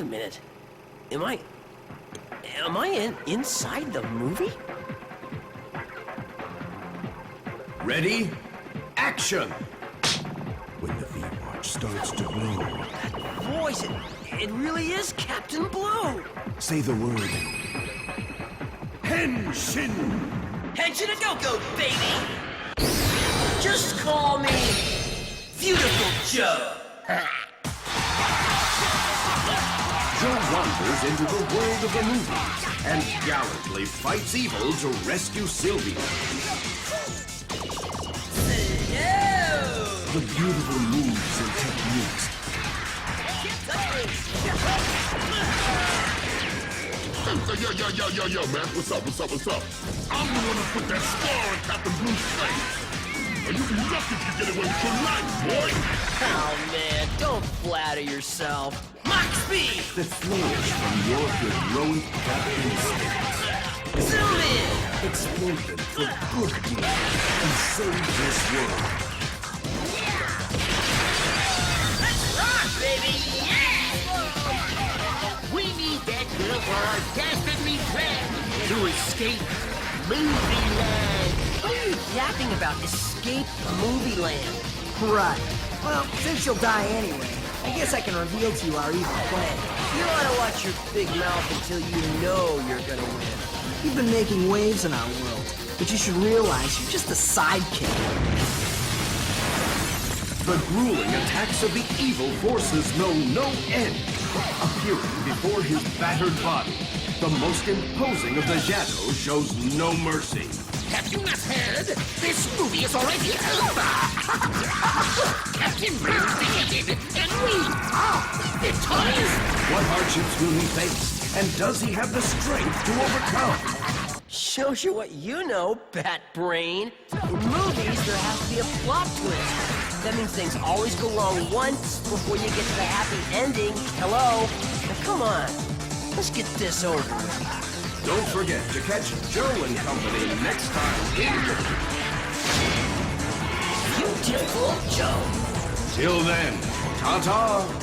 a minute. Am I. Am I in, inside the movie? Ready? Action! When the V-Watch starts to glow, Voice, it, it really is Captain Blue! say the word. Henshin! Henshin and Go-Go, baby! Just call me. Beautiful Joe! Joe wanders into the world of the movies and gallantly fights evil to rescue Sylvia. The beautiful moves and techniques Yo, yo, yo, yo, yo, yo, man. What's up, what's up, what's up? I'm the one who put that star on Captain Blue's face. And you be lucky if you get away with your life, boy. Oh man, don't flatter yourself. Mach speed! that flows from your heroic instincts. Zoom in! Exploit them for good deeds and save this world. Let's rock, baby! Yeah! We need that girl for our dastardly plan to escape movie land. What yapping about? Escape movie land. Right. Well, since you'll die anyway, I guess I can reveal to you our evil plan. You ought to watch your big mouth until you know you're gonna win. You've been making waves in our world, but you should realize you're just a sidekick. The grueling attacks of the evil forces know no end. Appearing before his battered body, the most imposing of the Shadows shows no mercy. Have you not heard? This movie is already over. Captain Blue defeated, and we are victorious. What hardships will he face? And does he have the strength to overcome? Shows you what you know, Bat Brain. In movies, there has to be a plot twist. That means things always go wrong once before you get to the happy ending. Hello? Now, come on. Let's get this over with. Don't forget to catch Joe and Company next time in Beautiful Joe. Till then, ta-ta!